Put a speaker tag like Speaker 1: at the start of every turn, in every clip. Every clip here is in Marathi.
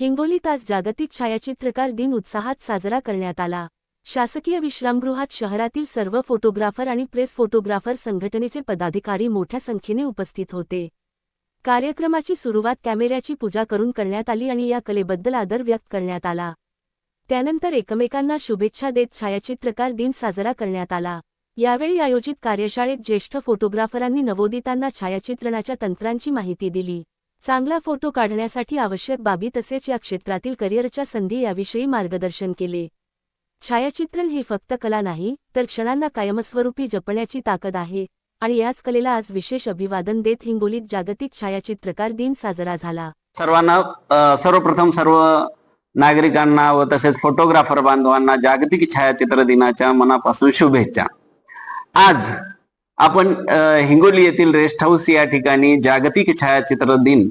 Speaker 1: हिंगोलीत आज जागतिक छायाचित्रकार दिन उत्साहात साजरा करण्यात आला. शासकीय विश्रामगृहात शहरातील सर्व फोटोग्राफर आणि प्रेस फोटोग्राफर संघटनेचे पदाधिकारी मोठ्या संख्येने उपस्थित होते. कार्यक्रमाची सुरुवात कॅमेऱ्याची पूजा करून करण्यात आली आणि या कलेबद्दल आदर व्यक्त करण्यात आला. त्यानंतर एकमेकांना शुभेच्छा देत छायाचित्रकार दिन साजरा करण्यात आला. यावेळी आयोजित कार्यशाळेत ज्येष्ठ फोटोग्राफरांनी नवोदितांना छायाचित्रणाच्या तंत्रांची माहिती दिली. चांगला फोटो काढण्यासाठी आवश्यक बाबी तसेच या क्षेत्रातील करिअरच्या संधी याविषयी मार्गदर्शन केले. छायाचित्रण ही फक्त कला नाही तर क्षणांना कायमस्वरूपी जपण्याची ताकद आहे आणि याच कलेला आज विशेष अभिवादन देत हिंगोलीत जागतिक छायाचित्रकार दिन साजरा झाला.
Speaker 2: सर्वांना सर्वप्रथम सर्व नागरिकांना व तसेच फोटोग्राफर बांधवांना जागतिक छायाचित्र दिनाच्या मनापासून शुभेच्छा. आज आपण हिंगोली येथील रेस्ट हाऊस या ठिकाणी जागतिक छायाचित्र दिन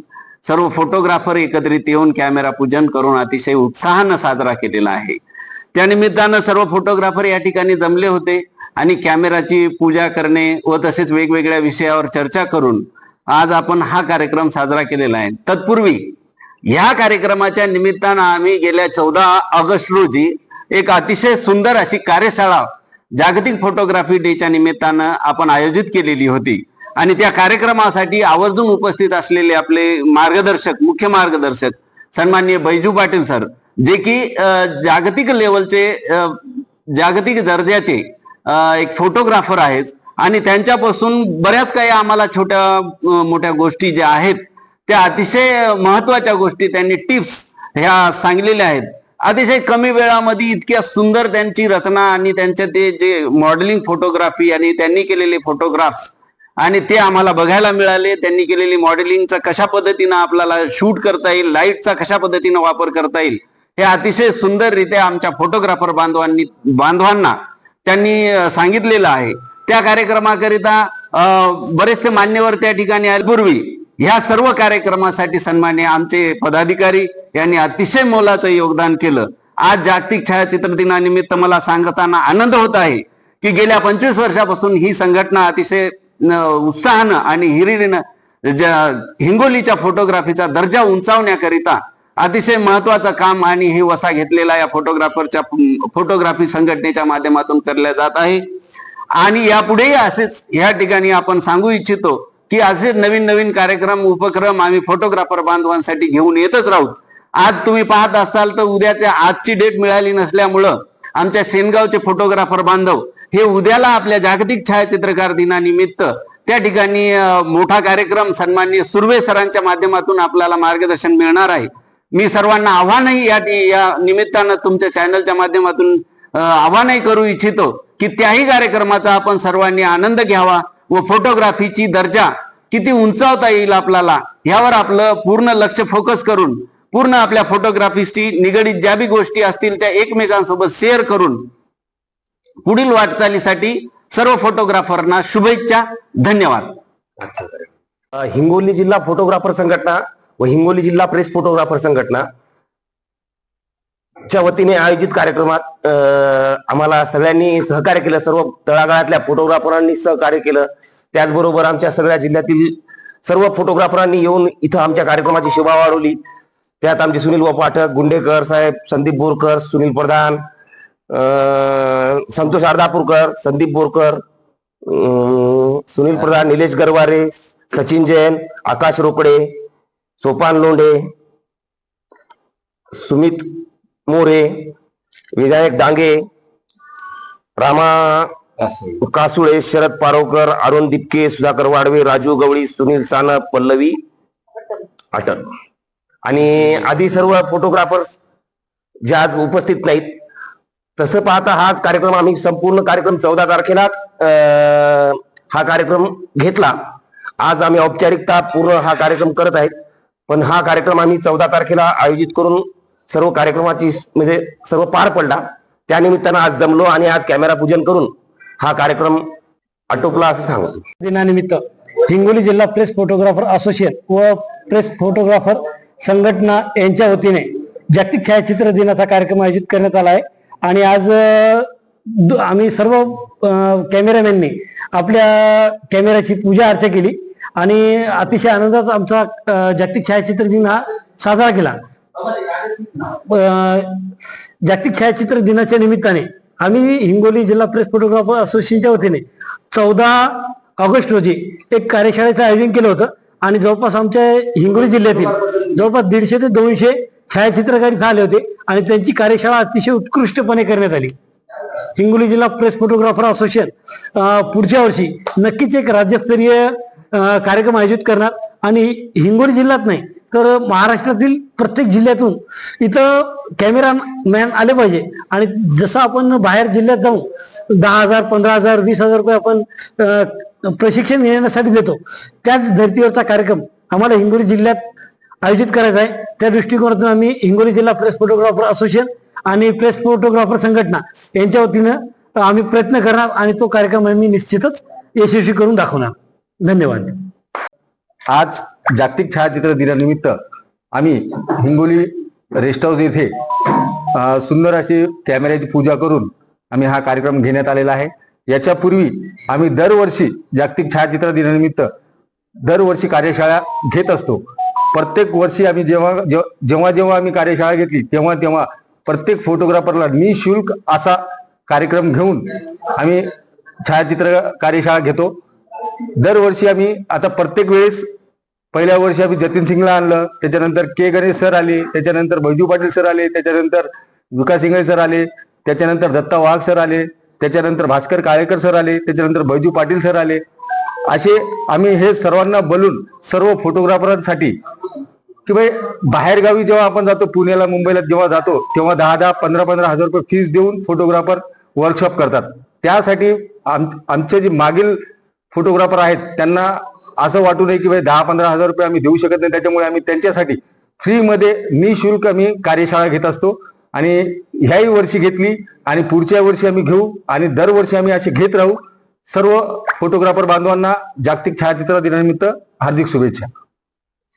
Speaker 2: सर्व फोटोग्राफर एकत्रित येऊन कॅमेरा पूजन करून अतिशय उत्साहानं साजरा केलेला आहे. त्या निमित्तानं सर्व फोटोग्राफर या ठिकाणी जमले होते आणि कॅमेराची पूजा करणे व तसेच वेगवेगळ्या विषयावर चर्चा करून आज आपण हा कार्यक्रम साजरा केलेला आहे. तत्पूर्वी ह्या कार्यक्रमाच्या निमित्तानं आम्ही गेल्या चौदा ऑगस्ट रोजी एक अतिशय सुंदर अशी कार्यशाळा जागतिक फोटोग्राफी डेच्या निमित्तानं आपण आयोजित केलेली होती. आणि त्या कार्यक्रमासाठी आवर्जून उपस्थित असलेले आपले मार्गदर्शक मुख्य मार्गदर्शक सन्माननीय बैजू पाटील सर जे की जागतिक लेवलचे जागतिक दर्जाचे एक फोटोग्राफर आहेत. आणि त्यांच्यापासून बऱ्याच काही आम्हाला छोट्या मोठ्या गोष्टी ज्या आहेत त्या अतिशय महत्त्वाच्या गोष्टी त्यांनी टिप्स ह्या सांगलेल्या आहेत. अतिशय कमी वेळामध्ये इतक्या सुंदर त्यांची रचना आणि त्यांचे ते जे मॉडेलिंग फोटोग्राफी आणि त्यांनी केलेले फोटोग्राफ्स आणि ते आम्हाला बघायला मिळाले. त्यांनी केलेली मॉडेलिंगचा कशा पद्धतीनं आपल्याला शूट करता येईल लाईटचा कशा पद्धतीनं वापर करता येईल हे अतिशय सुंदररित्या आमच्या फोटोग्राफर बांधवांनी बांधवांना त्यांनी सांगितलेलं आहे. त्या कार्यक्रमाकरिता बरेचसे मान्यवर त्या ठिकाणी आले. ह्या सर्व कार्यक्रमासाठी सन्मान्य आमचे पदाधिकारी यांनी अतिशय मोलाचं योगदान केलं. आज जागतिक छायाचित्र दिनानिमित्त मला सांगताना आनंद होत आहे की गेल्या पंचवीस वर्षापासून ही संघटना अतिशय उत्साहानं आणि हिरिरीनं हिंगोलीच्या फोटोग्राफीचा दर्जा उंचावण्याकरिता अतिशय महत्वाचं काम आणि हे वसा घेतलेला या फोटोग्राफरच्या फोटोग्राफी संघटनेच्या माध्यमातून केल्या जात आहे. आणि यापुढेही असेच या ठिकाणी आपण सांगू इच्छितो की असे नवीन नवीन कार्यक्रम उपक्रम आम्ही फोटोग्राफर बांधवांसाठी घेऊन येतच राहू. आज तुम्ही पाहत असाल तर उद्याच्या आजची डेट मिळाली नसल्यामुळं आमच्या सेनगावचे फोटोग्राफर बांधव हे उद्याला आपल्या जागतिक छायाचित्रकार दिनानिमित्त त्या ठिकाणी मोठा कार्यक्रम सन्माननीय सुर्वे सरांच्या माध्यमातून आपल्याला मार्गदर्शन मिळणार आहे. मी सर्वांना आव्हानही या या निमित्तानं तुमच्या चॅनलच्या माध्यमातून आव्हानही करू इच्छितो की त्याही कार्यक्रमाचा आपण सर्वांनी आनंद घ्यावा व फोटोग्राफीची दर्जा किती उंचावता येईल आपल्याला यावर आपलं पूर्ण लक्ष फोकस करून पूर्ण आपल्या फोटोग्राफीशी निगडीत ज्या बी गोष्टी असतील त्या एकमेकांसोबत शेअर करून पुढील वाटचालीसाठी सर्व फोटोग्राफरना शुभेच्छा धन्यवाद.
Speaker 3: हिंगोली जिल्हा फोटोग्राफर संघटना व हिंगोली जिल्हा प्रेस फोटोग्राफर संघटना च्या वतीने आयोजित कार्यक्रमात आम्हाला सगळ्यांनी सहकार्य केलं सर्व तळागाळातल्या फोटोग्राफरांनी सहकार्य केलं. त्याचबरोबर आमच्या सगळ्या जिल्ह्यातील सर्व फोटोग्राफरांनी येऊन इथं आमच्या कार्यक्रमाची शोभा वाढवली. त्यात आमचे सुनील पाठक गुंडेकर साहेब संदीप बोरकर सुनील प्रधान संतोष अर्धापूरकर संदीप बोरकर सुनील प्रधान निलेश गरवारे सचिन जैन आकाश रोकडे सोपान लोंढे सुमित मोरे विनायक डांगे रामा कासुळे शरद पारोकर अरुण दिपके सुधाकर वाडवे राजू गवळी सुनील सानप पल्लवी अटल. आणि आधी सर्व फोटोग्राफर्स जे आज उपस्थित नाहीत तसं पाहता हाच कार्यक्रम आम्ही संपूर्ण कार्यक्रम चौदा तारखेला हा कार्यक्रम घेतला. आज आम्ही औपचारिकता पूर्ण हा कार्यक्रम करत आहेत. पण हा कार्यक्रम आम्ही चौदा तारखेला आयोजित करून सर्व कार्यक्रमाची म्हणजे सर्व पार पडला. त्यानिमित्तानं आज जमलो आणि आज कॅमेरा पूजन करून हा कार्यक्रम आटोपला असं सांगतो.
Speaker 4: दिनानिमित्त हिंगोली जिल्हा प्रेस फोटोग्राफर असोसिएशन व प्रेस फोटोग्राफर संघटना यांच्या वतीने जागतिक छायाचित्र दिनाचा कार्यक्रम आयोजित करण्यात आला आहे. आणि आज आम्ही सर्व कॅमेरामॅननी आपल्या कॅमेऱ्याची पूजा अर्चा केली. आणि अतिशय आनंदात आमचा जागतिक छायाचित्र दिन हा साजरा केला. जागतिक छायाचित्र दिनाच्या निमित्ताने आम्ही हिंगोली जिल्हा प्रेस फोटोग्राफर असोसिएशनच्या वतीने चौदा ऑगस्ट रोजी एक कार्यशाळेचं आयोजन केलं होतं. आणि जवळपास आमच्या हिंगोली जिल्ह्यातील जवळपास दीडशे ते दोनशे छायाचित्रकार झाले आले होते आणि त्यांची कार्यशाळा अतिशय उत्कृष्टपणे करण्यात आली. हिंगोली जिल्हा प्रेस फोटोग्राफर असोसिएशन पुढच्या वर्षी नक्कीच एक राज्यस्तरीय कार्यक्रम आयोजित करणार. आणि हिंगोली जिल्ह्यात नाही तर महाराष्ट्रातील प्रत्येक जिल्ह्यातून इथं कॅमेरा मॅन आले पाहिजे. आणि जसं आपण बाहेर जिल्ह्यात जाऊन दहा हजार पंधरा हजार वीस हजार रुपये आपण प्रशिक्षण घेण्यासाठी देतो. त्याच धर्तीवरचा कार्यक्रम आम्हाला हिंगोली जिल्ह्यात आयोजित करायचा आहे. त्या दृष्टिकोनातून आम्ही हिंगोली जिल्हा प्रेस फोटोग्राफर असोसिएशन आणि प्रेस फोटोग्राफर संघटना यांच्या वतीनं आम्ही प्रयत्न करणार आणि तो कार्यक्रम आम्ही निश्चितच यशस्वी करून दाखवणार. धन्यवाद.
Speaker 5: आज जागतिक छायाचित्र दिनानिमित्त आम्ही हिंगोली रेस्ट हाऊस येथे सुंदर अशी कॅमेऱ्याची पूजा करून आम्ही हा कार्यक्रम घेण्यात आलेला आहे. याच्यापूर्वी आम्ही दरवर्षी जागतिक छायाचित्र दिनानिमित्त दरवर्षी कार्यशाळा घेत असतो. प्रत्येक वर्षी आम्ही जेव्हा जेव्हा जेव्हा जेव्हा आम्ही कार्यशाळा घेतली तेव्हा तेव्हा प्रत्येक फोटोग्राफरला निशुल्क असा कार्यक्रम घेऊन आम्ही छायाचित्र कार्यशाळा घेतो. दरवर्षी आम्ही आता प्रत्येक वेळेस पहिल्या वर्षी आम्ही जतीन सिंगला आणलं त्याच्यानंतर के गणेश सर आले त्याच्यानंतर बैजू पाटील सर आले त्याच्यानंतर विकास इंगळे सर आले त्याच्यानंतर दत्ता वाघ सर आले त्याच्यानंतर भास्कर काळेकर सर आले त्याच्यानंतर बैजू पाटील सर आले. असे आम्ही हे सर्वांना बोलून सर्व फोटोग्राफरांसाठी की भाई बाहेरगावी जेव्हा आपण जातो पुण्याला मुंबईला जेव्हा जातो तेव्हा दहा दहा पंधरा पंधरा हजार रुपये फीस देऊन फोटोग्राफर वर्कशॉप करतात. त्यासाठी आम आमचे जे मागील फोटोग्राफर आहेत त्यांना असं वाटू नये की भाई दहा पंधरा हजार रुपये आम्ही देऊ शकत नाही. त्याच्यामुळे आम्ही त्यांच्यासाठी फ्रीमध्ये निशुल्क आम्ही कार्यशाळा घेत असतो. आणि ह्याही वर्षी घेतली आणि पुढच्या वर्षी आम्ही घेऊ आणि दरवर्षी आम्ही असे घेत राहू. सर्व फोटोग्राफर बांधवांना जागतिक छायाचित्र दिनानिमित्त हार्दिक शुभेच्छा.